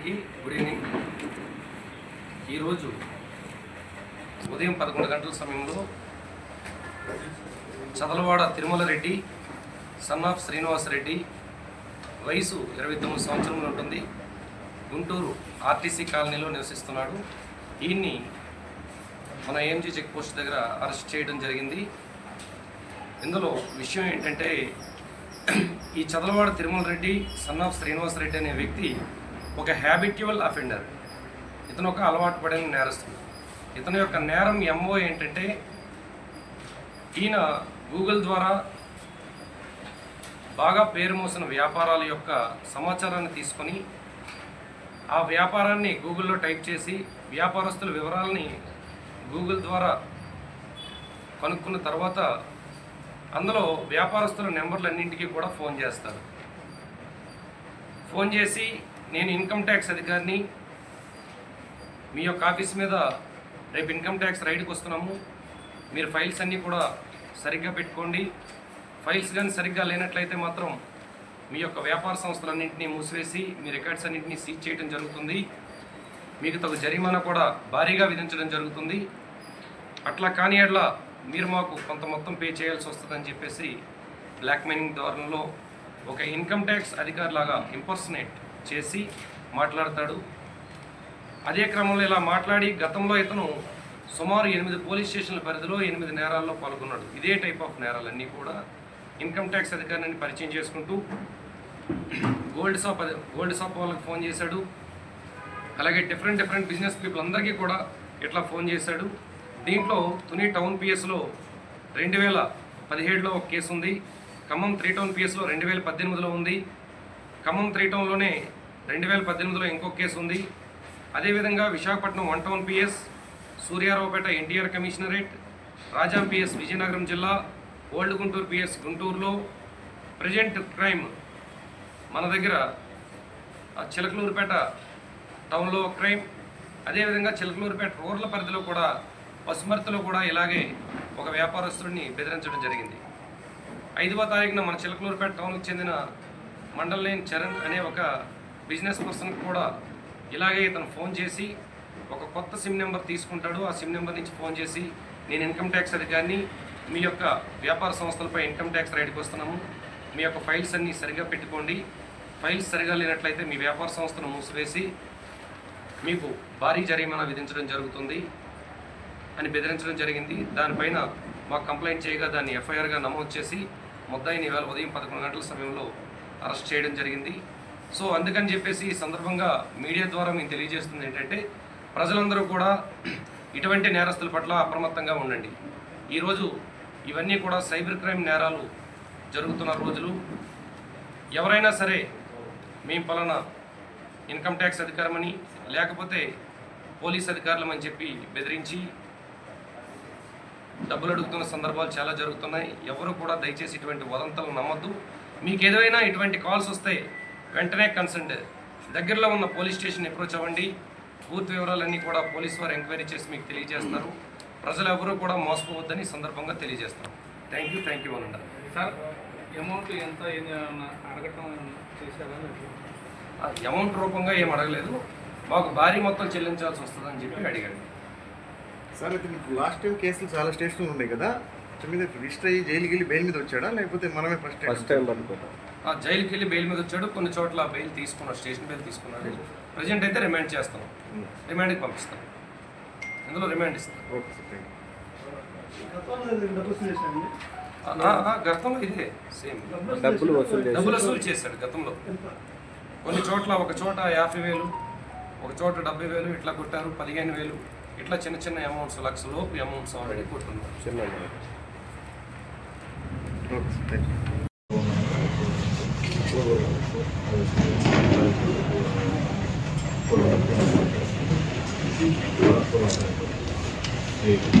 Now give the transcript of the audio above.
అందరికీ good evening. ఈరోజు ఉదయం పదకొండు గంటల సమయంలో చదలవాడ తిరుమల రెడ్డి సన్నాఫ్ శ్రీనివాసరెడ్డి వయసు ఇరవై తొమ్మిది సంవత్సరంలో ఉంటుంది. గుంటూరు ఆర్టీసీ కాలనీలో నివసిస్తున్నాడు. ఈయన్ని మన ఏఎంజీ చెక్ పోస్ట్ దగ్గర అరెస్ట్ చేయడం జరిగింది. ఇందులో విషయం ఏంటంటే ఈ చదలవాడ తిరుమల రెడ్డి సన్ ఆఫ్ శ్రీనివాసరెడ్డి అనే వ్యక్తి ఒక హ్యాబిట్యువల్ అఫెండర్ ఇతను ఒక అలవాటు పడిన నేరస్తుడు. ఇతని యొక్క నేరం ఎంఓ ఏంటంటే ఈయన గూగుల్ ద్వారా బాగా పేరు మోసిన వ్యాపారాల యొక్క సమాచారాన్ని తీసుకొని ఆ వ్యాపారాన్ని గూగుల్లో టైప్ చేసి వ్యాపారస్తుల వివరాలని గూగుల్ ద్వారా కనుక్కున్న తర్వాత అందులో వ్యాపారస్తుల నెంబర్లన్నింటికి కూడా ఫోన్ చేస్తారు ఫోన్ చేసి నేను ఇన్కమ్ ట్యాక్స్ అధికారిని. మీ యొక్క ఆఫీస్ మీద రేపు ఇన్కమ్ ట్యాక్స్ రైడ్కి వస్తున్నాము. మీరు ఫైల్స్ అన్నీ కూడా సరిగ్గా పెట్టుకోండి. ఫైల్స్ కానీ సరిగ్గా లేనట్లయితే మాత్రం మీ యొక్క వ్యాపార సంస్థలన్నింటినీ మూసివేసి మీ రికార్డ్స్ అన్నింటినీ సీజ్ చేయడం జరుగుతుంది. మీకు తగు జరిమానా కూడా భారీగా విధించడం జరుగుతుంది. అట్లా కాని అట్లా మీరు మాకు కొంత మొత్తం పే చేయాల్సి వస్తుందని చెప్పేసి బ్లాక్ మైనింగ్ ధోరణిలో ఒక ఇన్కమ్ ట్యాక్స్ అధికారిలాగా ఇంపర్సనేట్ చేసి మాట్లాడతాడు. అదే క్రమంలో ఇలా మాట్లాడి గతంలో ఇతను సుమారు ఎనిమిది పోలీస్ స్టేషన్ల పరిధిలో ఎనిమిది నేరాల్లో పాల్గొన్నాడు. ఇదే టైప్ ఆఫ్ నేరాలన్నీ కూడా ఇన్కమ్ ట్యాక్స్ అధికారిని పరిచయం చేసుకుంటూ గోల్డ్ షాప్ గోల్డ్ షాప్ వాళ్ళకి ఫోన్ చేశాడు. అలాగే డిఫరెంట్ డిఫరెంట్ బిజినెస్ పీపుల్ అందరికీ కూడా ఇట్లా ఫోన్ చేశాడు. దీంట్లో తుని టౌన్ పిఎస్లో రెండు వేల పదిహేడులో ఒక కేసు ఉంది. ఖమ్మం త్రీ టౌన్ పిఎస్లో రెండు వేల పద్దెనిమిదిలో ఉంది. ఖమ్మం త్రీ టౌన్లోనే రెండు వేల పద్దెనిమిదిలో ఇంకొక కేసు ఉంది. అదేవిధంగా Visakhapatnam one town PS Suryaraopeta NTR commissionerate Rajam PS Vizianagaram జిల్లా ఓల్డ్ గుంటూరు పిఎస్ గుంటూరులో ప్రజెంట్ క్రైమ్ మన దగ్గర ఆ చిలకలూరుపేట టౌన్లో ఒక క్రైమ్. అదేవిధంగా చిలకలూరుపేట రూరల్ పరిధిలో కూడా పసుమర్తిలో కూడా ఇలాగే ఒక వ్యాపారస్తుడిని బెదిరించడం జరిగింది. ఐదవ తారీఖున మన చిలకలూరుపేట టౌన్కి చెందిన మండల్ లేన్ చరణ్ అనే ఒక బిజినెస్ పర్సన్ కూడా ఇలాగే ఇతను ఫోన్ చేసి ఒక కొత్త సిమ్ నెంబర్ తీసుకుంటాడు. ఆ సిమ్ నెంబర్ నుంచి ఫోన్ చేసి నేను ఇన్కమ్ ట్యాక్స్ అధికారిని మీ యొక్క వ్యాపార సంస్థలపై ఇన్కమ్ ట్యాక్స్ రైడ్కి వస్తున్నాము. మీ యొక్క ఫైల్స్ అన్నీ సరిగా పెట్టుకోండి. ఫైల్స్ సరిగా లేనట్లయితే మీ వ్యాపార సంస్థను మూసివేసి మీకు భారీ జరిమానా విధించడం జరుగుతుంది అని బెదిరించడం జరిగింది. దానిపైన మాకు కంప్లైంట్ చేయగా దాన్ని ఎఫ్ఐఆర్గా నమోదు చేసి ముద్దాయిని ఇవాళ ఉదయం పదకొండు గంటల సమయంలో అరెస్ట్ చేయడం జరిగింది. సో అందుకని చెప్పేసి ఈ సందర్భంగా మీడియా ద్వారా మేము తెలియజేస్తుంది ఏంటంటే ప్రజలందరూ కూడా ఇటువంటి నేరస్తుల పట్ల అప్రమత్తంగా ఉండండి. ఈరోజు ఇవన్నీ కూడా సైబర్ క్రైమ్ నేరాలు జరుగుతున్న రోజులు. ఎవరైనా సరే మేము పలానా ఇన్కమ్ ట్యాక్స్ అధికారమని లేకపోతే పోలీస్ అధికారులమని చెప్పి బెదిరించి డబ్బులు అడుగుతున్న సందర్భాలు చాలా జరుగుతున్నాయి. ఎవరు కూడా దయచేసి ఇటువంటి వదంతలు నమ్మద్దు. మీకు ఏదైనా ఇటువంటి కాల్స్ వస్తే వెంటనే కన్సర్న్. దగ్గరలో ఉన్న పోలీస్ స్టేషన్ అప్రోచ్ అవ్వండి. పూర్తి వివరాలన్నీ కూడా పోలీస్ వారు ఎంక్వైరీ చేసి మీకు తెలియజేస్తారు. ప్రజలు ఎవరూ కూడా మోసపోవద్దని సందర్భంగా తెలియజేస్తాం. థ్యాంక్ యూ థ్యాంక్ యూ అనండి సార్ అమౌంట్ ఎంత ఏమన్నా అడగటం చేశారా అమౌంట్ రూపంగా ఏం అడగలేదు. మాకు భారీ మొత్తం చెల్లించాల్సి వస్తుందని చెప్పి అడిగాడు. సార్ అయితే మీకు లాస్ట్ టైం కేసులు చాలా స్టేషన్లు ఉన్నాయి కదా. మీద రిజిస్టర్ అయ్యి జైలుకి వెళ్ళి బెయిల్ మీద వచ్చాడా? లేకపోతే మనమే ఫస్ట్ ఫస్ట్ టైం పట్టుకుంటాం ఆ జైలుకి వెళ్ళి బెయిల్ మీద వచ్చాడు. కొన్ని చోట్ల బెయిల్ తీసుకున్నాడు స్టేషన్ బెయిల్ తీసుకున్నాడు. ప్రజెంట్ అయితే రిమాండ్ చేస్తాం. రిమాండ్కి పంపిస్తాం. ఇందులో రిమాండ్ ఇస్తాం. ఓకే సార్ థ్యాంక్ ఆ, ఆ, ఆ, గతంలో ఇదే సేమ్. డబ్బులు వసూలు డబ్బులు వసూలు చేశాడు గతంలో. కొన్ని చోట్ల ఒక చోట యాభై వేలు ఒక చోట డెబ్బై వేలు ఇట్లా కొట్టారు పదిహేను వేలు. ఇట్లా చిన్న చిన్న అమౌంట్స్ లక్ష లోపు అమౌంట్స్ ఆల్రెడీ కొట్టున్నారు చిన్న you okay sir thank you